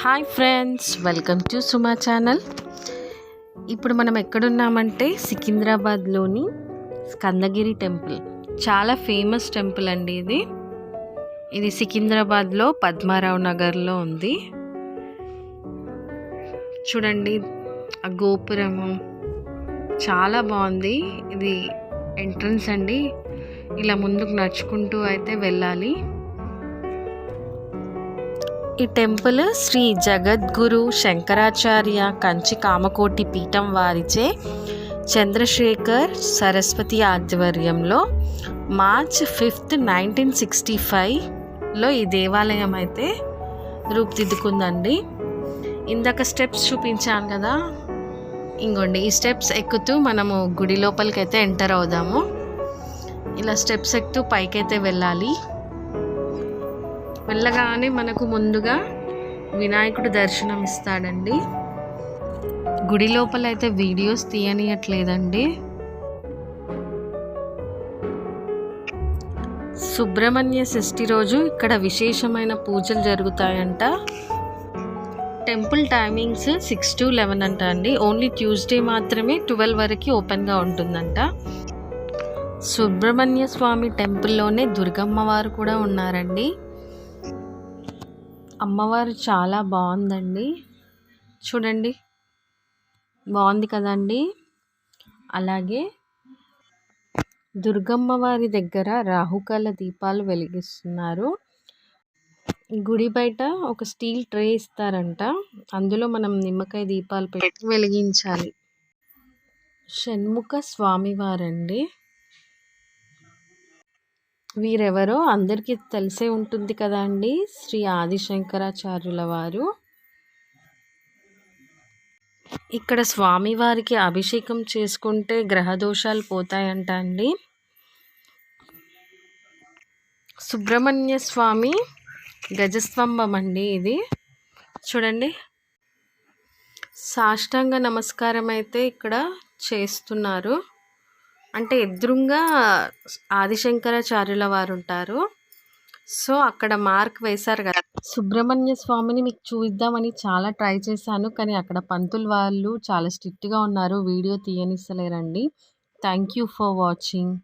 Hi friends welcome to Suma channel. ఇప్పుడు మనం ఎక్కడున్నామంటే సికింద్రాబాద్లోని స్కందగిరి టెంపుల్. చాలా ఫేమస్ టెంపుల్ అండి ఇది. ఇది సికింద్రాబాద్లో పద్మారావు నగర్లో ఉంది. చూడండి ఆ గోపురము చాలా బాగుంది. ఇది ఎంట్రన్స్ అండి. ఇలా ముందుకు నడుచుకుంటూ అయితే వెళ్ళాలి. ఈ టెంపుల్ శ్రీ జగద్గురు శంకరాచార్య కంచి కామకోటి పీఠం వారిచే చంద్రశేఖర్ సరస్వతి ఆధ్వర్యంలో మార్చ్ ఫిఫ్త్ నైన్టీన్ సిక్స్టీ ఫైవ్లో ఈ దేవాలయం అయితే రూపుదిద్దుకుందండి. ఇందాక స్టెప్స్ చూపించాను కదా. ఇంకోండి ఈ స్టెప్స్ ఎక్కుతూ మనము గుడి లోపలికి అయితే ఎంటర్ అవుదాము. ఇలా స్టెప్స్ ఎక్కుతూ పైకైతే వెళ్ళాలి. వెళ్ళగానే మనకు ముందుగా వినాయకుడు దర్శనం ఇస్తాడండి. గుడి లోపల అయితే వీడియోస్ తీయనియట్లేదండి. సుబ్రహ్మణ్య షష్ఠి రోజు ఇక్కడ విశేషమైన పూజలు జరుగుతాయంట. Temple timings six to eleven అంట అండి. ఓన్లీ ట్యూస్డే మాత్రమే ట్వెల్వ్ వరకు ఓపెన్గా ఉంటుందంట. సుబ్రహ్మణ్య స్వామి టెంపుల్లోనే దుర్గమ్మ వారు కూడా ఉన్నారండి. అమ్మవారు చాలా బాగుందండి. చూడండి. బాగుంది కదండి. అలాగే దుర్గమ్మ వారి దగ్గర రాహుకాల దీపాలు వెలిగిస్తున్నారు. గుడి బయట ఒక స్టీల్ ట్రే ఇస్తారంట. అందులో మనం నిమ్మకాయ దీపాలు పెట్టి వెలిగించాలి. షణ్ముఖ స్వామివారండి. వీరెవరో అందరికీ తెలిసే ఉంటుంది కదా అండి శ్రీ ఆదిశంకరాచార్యుల వారు. ఇక్కడ స్వామివారికి అభిషేకం చేసుకుంటే గ్రహ దోషాలు పోతాయంట అండి. సుబ్రహ్మణ్య స్వామి గజస్తంభం అండి ఇది. చూడండి. సాష్టాంగ నమస్కారం అయితే ఇక్కడ చేస్తున్నారు. అంటే ఎదురుగా ఆదిశంకరాచార్యుల వారు ఉంటారు సో అక్కడ మార్క్ వేశారు కదా. సుబ్రహ్మణ్య స్వామిని మీకు చూద్దామని చాలా ట్రై చేశాను. కానీ అక్కడ పంతులు వాళ్ళు చాలా స్ట్రిక్ట్గా ఉన్నారు. Video తీయనిస్తలేరండి. Thank you for watching.